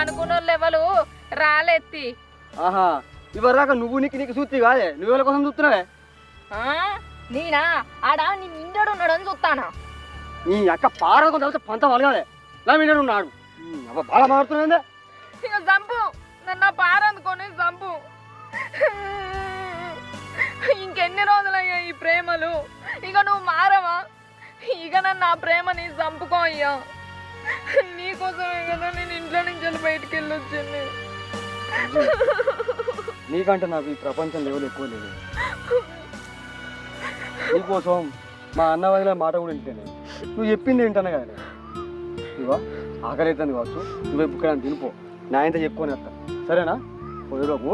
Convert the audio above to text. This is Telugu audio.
అనుకున్న వాళ్ళు ఎవరు? రాలెత్తి. ఆహా ఇవరిదాకా నువ్వు నీకు నీకు చూస్తే కాదే. నువ్వు ఎవరి కోసం చూస్తున్నావే ఆ? నేనా? ఆడ నీ నిండడు ఉన్నాడని చూస్తానా నీ అక్క పారకం తెలిస్తే పంత వలగాలి. నా మీద ఉన్నాడు. అబ్బా బాగా మారుతున్నాయిందే ఇక చంపు నన్ను నా పారందుకొని చంపు ఇంకెన్ని రోజులయ్యా ఈ ప్రేమలు? ఇక నువ్వు మారవా? ఇక నన్ను నా ప్రేమని చంపుకో అయ్యా. నీకోసమే కదా నేను ఇంట్లో నుంచి వెళ్ళి బయటికి వెళ్ళొచ్చింది. నీకంటే నాకు ఈ ప్రపంచం లెవెల్ ఎక్కువ లేదు. నీకోసం మా అన్న వదిలే మాట కూడా వింటేనే. నువ్వు చెప్పింది ఏంటన్నా కదా ఇవా ఆకలి అవుతుంది కావచ్చు. నువ్వు ఎప్పుడు తినిపో. నా ఇంత చెప్పుకొని వస్తా. సరేనా? పోయేలోపు